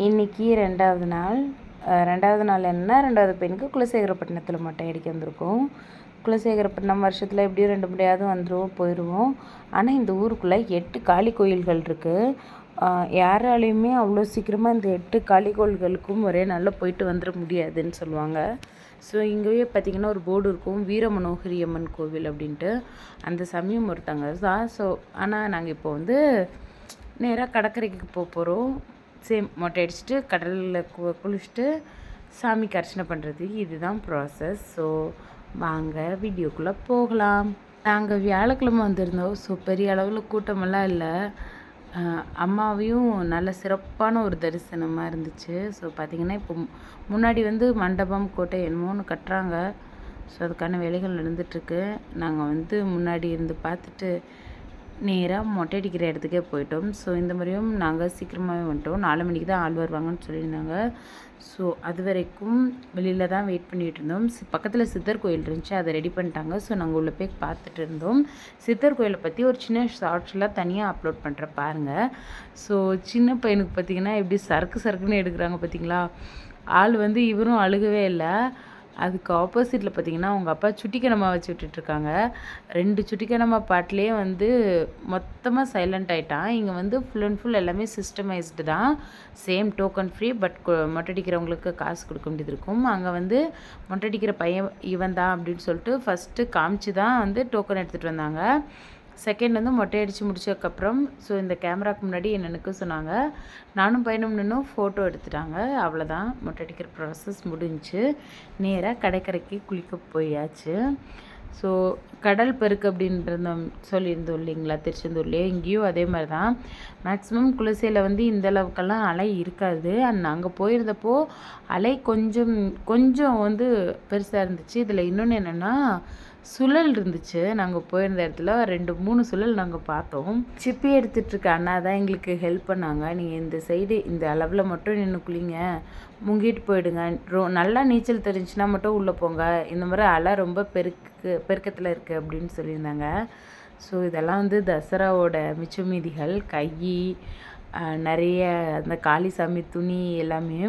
இன்றைக்கி ரெண்டாவது நாள். ரெண்டாவது நாள் என்ன ரெண்டாவது பெண்ணுக்கு குலசேகரப்பட்டினத்தில் மொட்டை அடிக்க வந்திருக்கோம். குலசேகரப்பட்டினம் வருஷத்தில் எப்படியும் ரெண்டு முறையாவது வந்துடுவோம் போயிடுவோம் ஆனால் இந்த ஊருக்குள்ளே எட்டு காளி கோயில்கள் இருக்குது யாராலையுமே அவ்வளோ சீக்கிரமாக இந்த எட்டு காளி கோயில்களுக்கும் ஒரே நாளில் போயிட்டு வந்துட முடியாதுன்னு சொல்லுவாங்க. ஸோ இங்கேயே பார்த்திங்கன்னா ஒரு போர்டு இருக்கும் வீரமனோகரி அம்மன் கோவில் அப்படின்ட்டு. அந்த சமயம் ஒருத்தங்க தான் ஸோ ஆனால் நாங்கள் இப்போ வந்து நேராக கடற்கரைக்கு போக போகிறோம் சேம் மொட்டை அடிச்சுட்டு கடலில் கு குளிச்சுட்டு சாமிக்கு அர்ச்சனை பண்ணுறது இதுதான் ப்ராசஸ் ஸோ வாங்க வீடியோக்குள்ளே போகலாம். நாங்கள் வியாழக்கிழமை வந்திருந்தோம். ஸோ பெரிய அளவில் கூட்டமெல்லாம் இல்லை. அம்மாவையும் நல்ல சிறப்பான ஒரு தரிசனமாக இருந்துச்சு. ஸோ பார்த்திங்கன்னா இப்போ முன்னாடி வந்து மண்டபம் கோட்டை என்னமோன்னு கட்டுறாங்க. ஸோ அதுக்கான வேலைகள் நடந்துகிட்ருக்கு நாங்கள் வந்து முன்னாடி இருந்து பார்த்துட்டு நேராக மொட்டை அடிக்கிற இடத்துக்கே போயிட்டோம். ஸோ இந்த முறையும் நாங்கள் சீக்கிரமாகவே வந்துட்டோம். நாலு மணிக்கு தான் ஆள் வருவாங்கன்னு சொல்லியிருந்தாங்க. ஸோ அது வரைக்கும் வெளியில் தான் வெயிட் பண்ணிகிட்டு இருந்தோம். பக்கத்தில் சித்தர் கோயில் இருந்துச்சு. அதை ரெடி பண்ணிட்டாங்க. ஸோ நாங்கள் உள்ளே போய் பார்த்துட்டு இருந்தோம். சித்தர் கோயிலை பற்றி ஒரு சின்ன ஷார்ட்ஸ்லாம் தனியாக அப்லோட் பண்ணுற பாருங்கள் ஸோ சின்ன பையனுக்கு பார்த்திங்கன்னா எப்படி சறுக்கு சறுக்குன்னு எடுக்கிறாங்க பார்த்தீங்களா ஆள் வந்து இவரும் அழுகவே இல்லை. அதுக்கு ஆப்போசிட்டில் பார்த்தீங்கன்னா அவங்க அப்பா சுட்டிக்கணமா வச்சு விட்டுட்ருக்காங்க ரெண்டு சுட்டிக்கணமா பாட்டிலே வந்து மொத்தமாக சைலண்ட் ஆகிட்டான் இங்கே வந்து ஃபுல் அண்ட் ஃபுல் எல்லாமே சிஸ்டமைஸ்டு தான். சேம் டோக்கன் ஃப்ரீ பட் மொட்டடிக்கிறவங்களுக்கு காசு கொடுக்க வேண்டியது இருக்கும். அங்கே வந்து மொட்டடிக்கிற பையன் இவன் தான் அப்படின்னு சொல்லிட்டு ஃபஸ்ட்டு காமிச்சு தான் வந்து டோக்கன் எடுத்துகிட்டு வந்தாங்க. செகண்ட் வந்து மொட்டை அடித்து முடிச்சதுக்கப்புறம் ஸோ இந்த கேமராக்கு முன்னாடி என்ன நிற்க சொன்னாங்க. நானும் பையனும் நின்றும் ஃபோட்டோ எடுத்துட்டாங்க. அவ்வளோதான். மொட்டை அடிக்கிற ப்ராசஸ் முடிஞ்சு நேராக கடைக்கரைக்கு குளிக்க போயாச்சு. ஸோ கடல் பெருக்கு அப்படின்றத சொல்லியிருந்தோம் இல்லைங்களா திருச்செந்தூர்லேயே? இங்கேயும் அதே மாதிரி தான் மேக்ஸிமம் குலசையில் வந்து இந்த அளவுக்கெல்லாம் அலை இருக்காது. அண்ட் அங்கே போயிருந்தப்போ அலை கொஞ்சம் கொஞ்சம் வந்து பெருசாக இருந்துச்சு. இதில் இன்னொன்று என்னென்னா சுழல் இருந்துச்சு. நாங்கள் போயிருந்த இடத்துல ரெண்டு மூணு சுழல் நாங்கள் பார்த்தோம். சிப்பி எடுத்துகிட்டு இருக்க அண்ணா தான் எங்களுக்கு ஹெல்ப் பண்ணாங்க. நீங்கள் இந்த சைடு இந்த அளவில் மட்டும் நின்று குளிங்க. முங்கிட்டு போயிடுங்க. ரோ நல்லா நீச்சல் தெரிஞ்சுன்னா மட்டும் உள்ளே போங்க. இந்த மாதிரி அலை ரொம்ப பெருக்கு பெருக்கத்தில் இருக்குது அப்படின்னு சொல்லியிருந்தாங்க. ஸோ இதெல்லாம் வந்து தசராவோட மிச்சமீதிகள் கை நிறைய அந்த காளிசாமி துணி எல்லாமே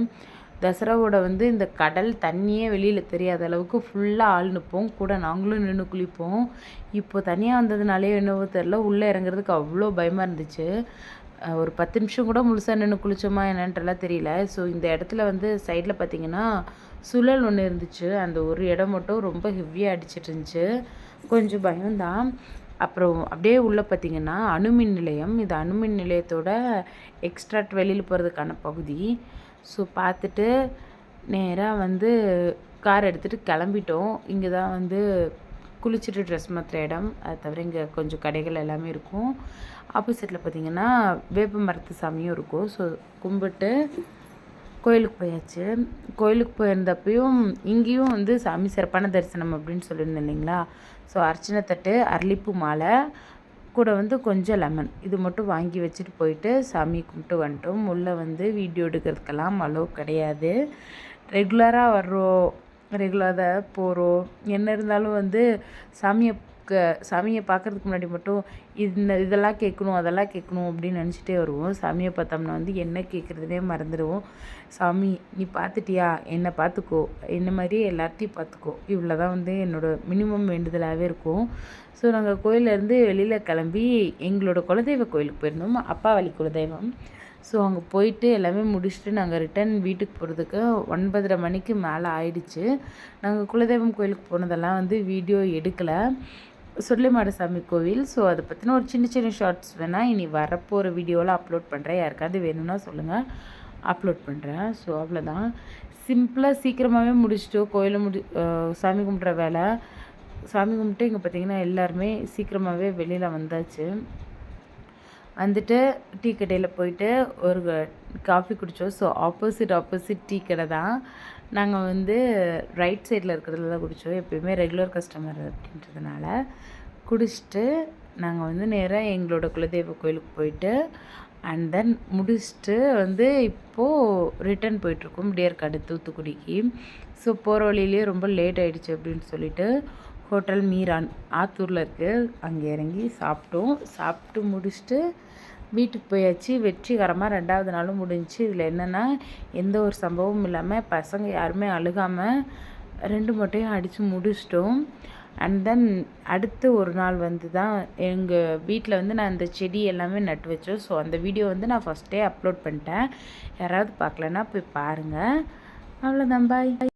தசராவோட வந்து இந்த கடல் தண்ணியே வெளியில் தெரியாத அளவுக்கு ஃபுல்லாக ஆள் நிற்போம் கூட நாங்களும் நின்று குளிப்போம். இப்போது தனியாக வந்ததுனாலே என்னவோ தெரில உள்ளே இறங்குறதுக்கு அவ்வளோ பயமாக இருந்துச்சு. ஒரு பத்து நிமிஷம் கூட முழுசாக நின்று குளித்தோமா என்னன்றலாம் தெரியல. ஸோ இந்த இடத்துல வந்து சைடில் பார்த்தீங்கன்னா சுழல் ஒன்று இருந்துச்சு. அந்த ஒரு இடம் மட்டும் ரொம்ப ஹெவியாக அடிச்சிட்டு இருந்துச்சு. கொஞ்சம் பயம்தான். அப்புறம் அப்படியே உள்ளே பார்த்தீங்கன்னா அணுமின் நிலையம். இது அணுமின் நிலையத்தோட எக்ஸ்ட்ராக்ட் வெளியில் போகிறதுக்கான பகுதி. ஸோ பார்த்துட்டு நேராக வந்து கார் எடுத்துகிட்டு கிளம்பிட்டோம். இங்கே தான் வந்து குளிச்சுட்டு ட்ரெஸ் மாற்றுற இடம். அது தவிர இங்கே கொஞ்சம் கடைகள் எல்லாமே இருக்கும். ஆப்போசிட்டில் பார்த்திங்கன்னா வேப்ப மரத்து சாமியும் இருக்கும். ஸோ கும்பிட்டு கோயிலுக்கு போயாச்சு. கோயிலுக்கு போயிருந்தப்பையும் இங்கேயும் வந்து சாமி சிறப்பான தரிசனம் அப்படின்னு சொல்லியிருந்தேன் இல்லைங்களா? ஸோ அர்ச்சனை தட்டு அரளிப்பூ மாலை கூட வந்து கொஞ்சம் லெமன். இது மட்டும் வாங்கி வச்சுட்டு போயிட்டு சாமி கும்பிட்டு வந்துட்டோம். உள்ளே வந்து வீடியோ எடுக்கிறதுக்கெல்லாம் அலோவ் கிடையாது. ரெகுலராக வர்றோம். ரெகுலராக போகிறோம் என்ன இருந்தாலும் வந்து சாமியை க சாமியை பார்க்குறதுக்கு முன்னாடி மட்டும் இந்த இதெல்லாம் கேட்கணும் அதெல்லாம் கேட்கணும் அப்படின்னு நினச்சிட்டே வருவோம். சாமியை பார்த்தோம்னா வந்து என்ன கேட்குறதுனே மறந்துடுவோம். சாமி நீ பார்த்துட்டியா? என்னை பார்த்துக்கோ. என்ன மாதிரியே எல்லாத்தையும் பார்த்துக்கோ. இவ்வளோ தான் வந்து என்னோடய மினிமம் வேண்டுதலாகவே இருக்கும். ஸோ நாங்கள் கோயிலேருந்து வெளியில் கிளம்பி எங்களோட குலதெய்வ கோயிலுக்கு போயிருந்தோம். அப்பா வழி குலதெய்வம். ஸோ அங்கே போயிட்டு எல்லாமே முடிச்சுட்டு நாங்கள் ரிட்டன் வீட்டுக்கு போகிறதுக்கு ஒன்பதரை மணிக்கு மேலே ஆயிடுச்சு. நாங்கள் குலதெய்வம் கோயிலுக்கு போனதெல்லாம் வந்து வீடியோ எடுக்கலை. மாடசாமி கோவில். ஸோ அதை பற்றின ஒரு சின்ன சின்ன ஷார்ட்ஸ் வேணால் இனி வரப்போகிற வீடியோவில் அப்லோட் பண்ணுறேன் யாருக்காவது வேணும்னா சொல்லுங்கள் அப்லோட் பண்ணுறேன் ஸோ அவ்வளோதான் சிம்பிளாக சீக்கிரமாகவே முடிச்சுட்டு கோயிலை முடி சாமி கும்பிட்ற வேலை. சாமி கும்பிட்டு இங்கே பார்த்திங்கன்னா எல்லாருமே சீக்கிரமாகவே வெளியில் வந்தாச்சு. வந்துட்டு டீ கடையில் போயிட்டு ஒரு காஃபி குடித்தோம் ஸோ ஆப்போசிட் ஆப்போசிட் டீ கடை தான். நாங்கள் வந்து ரைட் சைடில் இருக்கிறதுல தான் குடித்தோம் எப்போயுமே ரெகுலர் கஸ்டமர் அப்படின்றதுனால. குடிச்சிட்டு நாங்கள் வந்து நேராக எங்களோட குலதெய்வ கோயிலுக்கு போயிட்டு அண்ட் தென் முடிச்சுட்டு வந்து இப்போது ரிட்டன் போயிட்டுருக்கோம் முடியார்காடு தூத்துக்குடிக்கு. ஸோ போகிற வழியிலேயே ரொம்ப லேட் ஆகிடுச்சு அப்படின்னு சொல்லிட்டு ஹோட்டல் மீரான் ஆத்தூரில் இருக்குது அங்கே இறங்கி சாப்பிட்டோம். சாப்பிட்டு முடிச்சுட்டு வீட்டுக்கு போயாச்சு. வெற்றிகரமாக ரெண்டாவது நாளும் முடிஞ்சிச்சு இதில் என்னென்னா எந்த ஒரு சம்பவமும் இல்லாமல் பசங்க யாருமே அழுகாமல் ரெண்டு மொட்டையும் அடித்து முடிச்சிட்டோம். அண்ட் தென் அடுத்து ஒரு நாள் வந்து தான் எங்கள் வீட்டில் வந்து நான் அந்த செடி எல்லாமே நட்டு வச்சோம். ஸோ அந்த வீடியோ வந்து நான் ஃபஸ்ட்டே அப்லோட் பண்ணிட்டேன். யாராவது பார்க்கலன்னா போய் பாருங்கள் அவ்வளோதான் பாய்